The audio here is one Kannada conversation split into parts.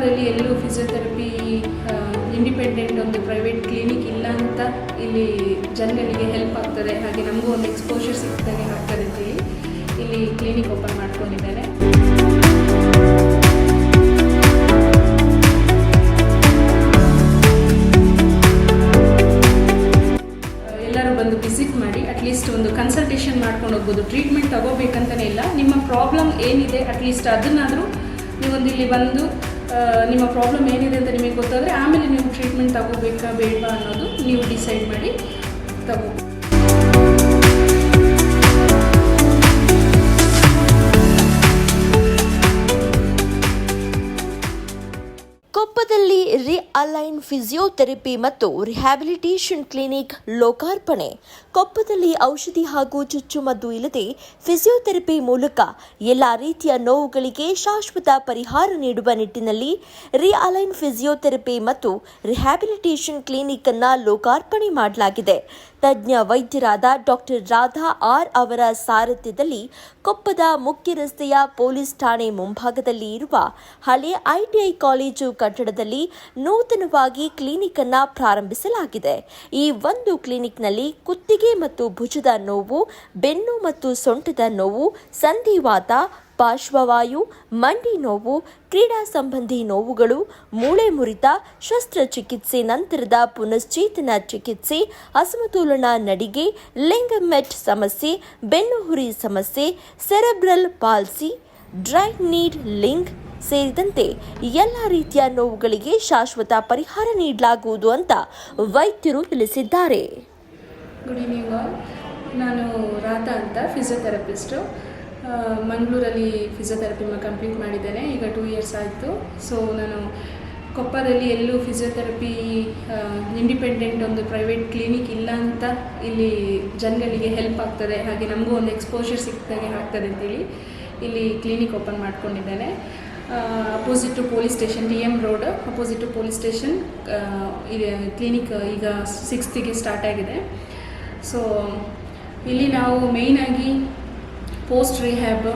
ಶಿವಮೊಗ್ಗದಲ್ಲಿ ಎಲ್ಲೂ ಫಿಸಿಯೋಥೆರಪಿ ಇಂಡಿಪೆಂಡೆಂಟ್ ಒಂದು ಪ್ರೈವೇಟ್ ಕ್ಲಿನಿಕ್ ಇಲ್ಲ ಅಂತ ಇಲ್ಲಿ ಜನಗಳಿಗೆ ಹೆಲ್ಪ್ ಆಗ್ತದೆ. ಹಾಗೆ ನಮಗೂ ಒಂದು ಎಕ್ಸ್ಪೋಷರ್ ಸಿಗ್ತದೆ ಆಗ್ತದೆ ಅಂತೇಳಿ ಇಲ್ಲಿ ಕ್ಲಿನಿಕ್ ಓಪನ್ ಮಾಡ್ಕೊಂಡಿದ್ದಾರೆ. ಎಲ್ಲರೂ ಬಂದು ವಿಸಿಟ್ ಮಾಡಿ ಅಟ್ಲೀಸ್ಟ್ ಒಂದು ಕನ್ಸಲ್ಟೇಷನ್ ಮಾಡ್ಕೊಂಡು ಹೋಗ್ಬೋದು. ಟ್ರೀಟ್ಮೆಂಟ್ ತಗೋಬೇಕಂತಲೇ ಇಲ್ಲ. ನಿಮ್ಮ ಪ್ರಾಬ್ಲಮ್ ಏನಿದೆ ಅಟ್ಲೀಸ್ಟ್ ಅದನ್ನಾದರೂ ನೀವೊಂದು ಇಲ್ಲಿ ಬಂದು ನಿಮ್ಮ ಪ್ರಾಬ್ಲಮ್ ಏನಿದೆ ಅಂತ ನಿಮಗೆ ಗೊತ್ತಾದರೆ ಆಮೇಲೆ ನೀವು ಟ್ರೀಟ್ಮೆಂಟ್ ತಗೋಬೇಕಾ ಬೇಡವಾ ಅನ್ನೋದು ನೀವು ಡಿಸೈಡ್ ಮಾಡಿ ತಗೋ ರಿಅಲೈನ್ ಫಿಸಿಯೋಥೆರಪಿ ಮತ್ತು ರಿಹ್ಯಾಬಿಲಿಟೇಷನ್ ಕ್ಲಿನಿಕ್ ಲೋಕಾರ್ಪಣೆ. ಕೊಪ್ಪದಲ್ಲಿ ಔಷಧಿ ಹಾಗೂ ಚುಚ್ಚುಮದ್ದು ಇಲ್ಲದೆ ಫಿಸಿಯೋಥೆರಪಿ ಮೂಲಕ ಎಲ್ಲ ರೀತಿಯ ನೋವುಗಳಿಗೆ ಶಾಶ್ವತ ಪರಿಹಾರ ನೀಡುವ ನಿಟ್ಟಿನಲ್ಲಿ ರಿಅಲೈನ್ ಫಿಸಿಯೋಥೆರಪಿ ಮತ್ತು ರಿಹ್ಯಾಬಿಲಿಟೇಷನ್ ಕ್ಲಿನಿಕ್ ಅನ್ನು ಲೋಕಾರ್ಪಣೆ ಮಾಡಲಾಗಿದೆ. ತಜ್ಞ ವೈದ್ಯರಾದ ಡಾಕ್ಟರ್ ರಾಧಾ ಆರ್ ಅವರ ಸಾರಥ್ಯದಲ್ಲಿ ಕೊಪ್ಪದ ಮುಖ್ಯ ರಸ್ತೆಯ ಪೊಲೀಸ್ ಠಾಣೆ ಮುಂಭಾಗದಲ್ಲಿ ಇರುವ ಹಳೆ ಐಟಿಐ ಕಾಲೇಜು ಕಟ್ಟಡದಲ್ಲಿ ನೂತನವಾಗಿ ಕ್ಲಿನಿಕ್ ಅನ್ನ ಪ್ರಾರಂಭಿಸಲಾಗಿದೆ. ಈ ಒಂದು ಕ್ಲಿನಿಕ್ನಲ್ಲಿ ಕುತ್ತಿಗೆ ಮತ್ತು ಭುಜದ ನೋವು, ಬೆನ್ನು ಮತ್ತು ಸೊಂಟದ ನೋವು, ಸಂಧಿವಾತ ಪಾರ್ಶ್ವವಾಯು, ಮಂಡಿ ನೋವು, ಕ್ರೀಡಾ ಸಂಬಂಧಿ ನೋವುಗಳು, ಮೂಳೆ ಮುರಿತ, ಶಸ್ತ್ರಚಿಕಿತ್ಸೆ ನಂತರದ ಪುನಶ್ಚೇತನ ಚಿಕಿತ್ಸೆ, ಅಸಮತೋಲನ ನಡಿಗೆ, ಲಿಂಗಮೆಟ್ ಸಮಸ್ಯೆ ಬೆನ್ನುಹುರಿ ಸಮಸ್ಯೆ, cerebral palsy, dry need League ಸೇರಿದಂತೆ ಎಲ್ಲ ರೀತಿಯ ನೋವುಗಳಿಗೆ ಶಾಶ್ವತ ಪರಿಹಾರ ನೀಡಲಾಗುವುದು ಅಂತ ವೈದ್ಯರು ತಿಳಿಸಿದ್ದಾರೆ. ಗುಡ್ ಈವ್ನಿಂಗ್ ನಾನು ರಾಧಾ ಅಂತ ಫಿಸಿಯೋಥೆರಪಿಸ್ಟು ಮಂಗಳೂರಲ್ಲಿ ಫಿಸಿಯೋಥೆರಪಿ ಕಂಪ್ಲೀಟ್ ಮಾಡಿದ್ದೇನೆ, ಈಗ ಟೂ ಇಯರ್ಸ್ ಆಯಿತು. ಸೊ ನಾನು ಕೊಪ್ಪದಲ್ಲಿ ಎಲ್ಲೂ ಫಿಸಿಯೋಥೆರಪಿ ಇಂಡಿಪೆಂಡೆಂಟ್ ಒಂದು ಪ್ರೈವೇಟ್ ಕ್ಲಿನಿಕ್ ಇಲ್ಲ ಅಂತ ಇಲ್ಲಿ ಜನಗಳಿಗೆ ಹೆಲ್ಪ್ ಆಗ್ತದೆ. ಹಾಗೆ ನಮಗೂ ಒಂದು ಎಕ್ಸ್ಪೋಷರ್ ಸಿಕ್ಕಿದಾಗೆ ಆಗ್ತದೆ ಅಂತೇಳಿ ಇಲ್ಲಿ clinic open ಮಾಡ್ಕೊಂಡಿದ್ದೇನೆ. Opposite to police station D M road opposite to police station clinic ಈಗ ಸಿಕ್ಸ್ತಿಗೆ ಸ್ಟಾರ್ಟ್ ಆಗಿದೆ. ಸೊ ಇಲ್ಲಿ ನಾವು ಮೇಯ್ನಾಗಿ ಪೋಸ್ಟ್ ರಿಹ್ಯಾಬ್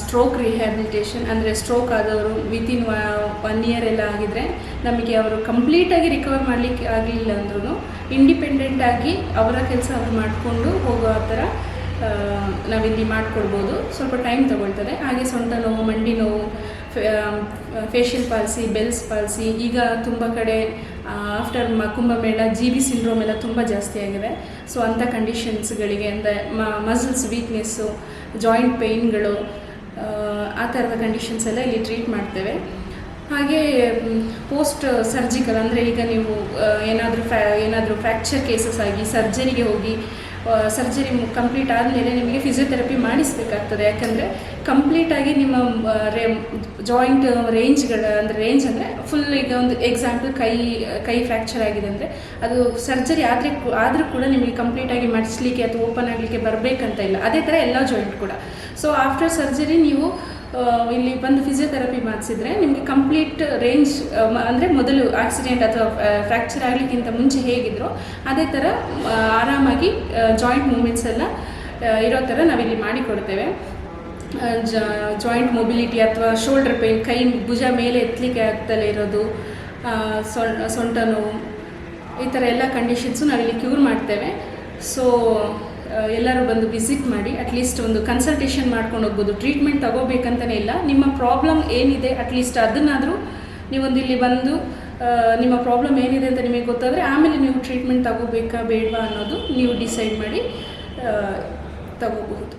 ಸ್ಟ್ರೋಕ್ ರಿಹ್ಯಾಬಿಲಿಟೇಷನ್ ಅಂದರೆ ಸ್ಟ್ರೋಕ್ ಆದವರು ವಿತಿನ್ ಒನ್ ಇಯರ್ ಎಲ್ಲ ಆಗಿದ್ರೆ ನಮಗೆ ಅವರು ಕಂಪ್ಲೀಟಾಗಿ ರಿಕವರ್ ಮಾಡಲಿಕ್ಕೆ ಆಗಲಿಲ್ಲ ಅಂದ್ರೂ ಇಂಡಿಪೆಂಡೆಂಟಾಗಿ ಅವರ ಕೆಲಸ ಅವ್ರು ಮಾಡಿಕೊಂಡು ಹೋಗೋ ಆ ಥರ ನಾವಿಲ್ಲಿ ಮಾಡಿಕೊಡ್ಬೋದು. ಸ್ವಲ್ಪ ಟೈಮ್ ತಗೊಳ್ತದೆ. ಹಾಗೆ ಸೊಂಟ ನೋವು, ಮಂಡಿ ನೋವು ಫೇಶಿಯಲ್ ಪಾಲಿಸಿ ಬೆಲ್ಸ್ ಪಾಲಿಸಿ ಈಗ ತುಂಬ ಕಡೆ after Kumbh Mela G B syndrome ಎಲ್ಲ ತುಂಬ ಜಾಸ್ತಿ ಆಗಿದೆ. ಸೊ ಅಂಥ ಕಂಡೀಷನ್ಸ್ಗಳಿಗೆ ಅಂದರೆ ಮಸಲ್ಸ್ ವೀಕ್ನೆಸ್ಸು ಜಾಯಿಂಟ್ ಪೇಯ್ನ್ಗಳು ಆ ಥರದ ಕಂಡೀಷನ್ಸ್ ಎಲ್ಲ ಇಲ್ಲಿ ಟ್ರೀಟ್ ಮಾಡ್ತೇವೆ. ಹಾಗೆ ಪೋಸ್ಟ್ ಸರ್ಜಿಕಲ್ ಅಂದರೆ ಈಗ ನೀವು ಏನಾದರೂ ಫ್ಯಾ ಏನಾದರೂ ಫ್ರ್ಯಾಕ್ಚರ್ ಕೇಸಸ್ ಆಗಿ ಸರ್ಜರಿಗೆ ಹೋಗಿ ಸರ್ಜರಿ ಕಂಪ್ಲೀಟ್ ಆದಮೇಲೆ ನಿಮಗೆ ಫಿಸಿಯೋಥೆರಪಿ ಮಾಡಿಸಬೇಕಾಗ್ತದೆ. ಯಾಕಂದರೆ ಕಂಪ್ಲೀಟಾಗಿ ನಿಮ್ಮ ರೇ ಜಾಯಿಂಟ್ ರೇಂಜ್ಗಳ ಅಂದರೆ ರೇಂಜ್ ಅಂದರೆ ಫುಲ್ ಈಗ ಒಂದು ಎಕ್ಸಾಂಪಲ್ ಕೈ ಕೈ ಫ್ರ್ಯಾಕ್ಚರ್ ಆಗಿದೆ ಅಂದರೆ ಅದು ಸರ್ಜರಿ ಆದರೆ ಆದರೂ ಕೂಡ ನಿಮಗೆ ಕಂಪ್ಲೀಟಾಗಿ ಮಾಡಿಸ್ಲಿಕ್ಕೆ ಅಥವಾ ಓಪನ್ ಆಗಲಿಕ್ಕೆ ಬರಬೇಕಂತ ಇಲ್ಲ. ಅದೇ ಥರ ಎಲ್ಲ ಜಾಯಿಂಟ್ ಕೂಡ. ಸೊ ಆಫ್ಟರ್ ಸರ್ಜರಿ ನೀವು ಇಲ್ಲಿ ಬಂದು ಫಿಸಿಯೋಥೆರಪಿ ಮಾಡಿಸಿದ್ರೆ ನಿಮಗೆ ಕಂಪ್ಲೀಟ್ ರೇಂಜ್ ಅಂದರೆ ಮೊದಲು ಆಕ್ಸಿಡೆಂಟ್ ಅಥವಾ ಫ್ರ್ಯಾಕ್ಚರ್ ಆಗಲಿಕ್ಕಿಂತ ಮುಂಚೆ ಹೇಗಿದ್ರೋ ಅದೇ ಥರ ಆರಾಮಾಗಿ ಜಾಯಿಂಟ್ ಮೂಮೆಂಟ್ಸ್ ಎಲ್ಲ ಇರೋ ಥರ ನಾವಿಲ್ಲಿ ಮಾಡಿಕೊಡ್ತೇವೆ. ಜಾಯಿಂಟ್ ಮೊಬಿಲಿಟಿ ಅಥವಾ ಶೋಲ್ಡರ್ ಪೇನ್ ಕೈ, ಭುಜ ಮೇಲೆ ಎತ್ತಲಿಕ್ಕೆ ಆಗ್ತಲೇ ಇರೋದು ಸೊಂಟ ನೋವು ಈ ಥರ ಎಲ್ಲ ಕಂಡೀಷನ್ಸು ನಾವಿಲ್ಲಿ ಕ್ಯೂರ್ ಮಾಡ್ತೇವೆ. ಸೊ ಎಲ್ಲರೂ ಬಂದು ವಿಸಿಟ್ ಮಾಡಿ ಅಟ್ಲೀಸ್ಟ್ ಒಂದು ಕನ್ಸಲ್ಟೇಷನ್ ಮಾಡ್ಕೊಂಡು ಹೋಗ್ಬೋದು. ಟ್ರೀಟ್ಮೆಂಟ್ ತಗೋಬೇಕಂತಲೇ ಇಲ್ಲ. ನಿಮ್ಮ ಪ್ರಾಬ್ಲಮ್ ಏನಿದೆ ಅಟ್ಲೀಸ್ಟ್ ಅದನ್ನಾದರೂ ನೀವೊಂದು ಇಲ್ಲಿ ಬಂದು ನಿಮ್ಮ ಪ್ರಾಬ್ಲಮ್ ಏನಿದೆ ಅಂತ ನಿಮಗೆ ಗೊತ್ತಾದರೆ, ಆಮೇಲೆ ನೀವು ಟ್ರೀಟ್ಮೆಂಟ್ ತಗೋಬೇಕಾ ಬೇಡವಾ ಅನ್ನೋದು ನೀವು ಡಿಸೈಡ್ ಮಾಡಿ ತಗೋಬಹುದು.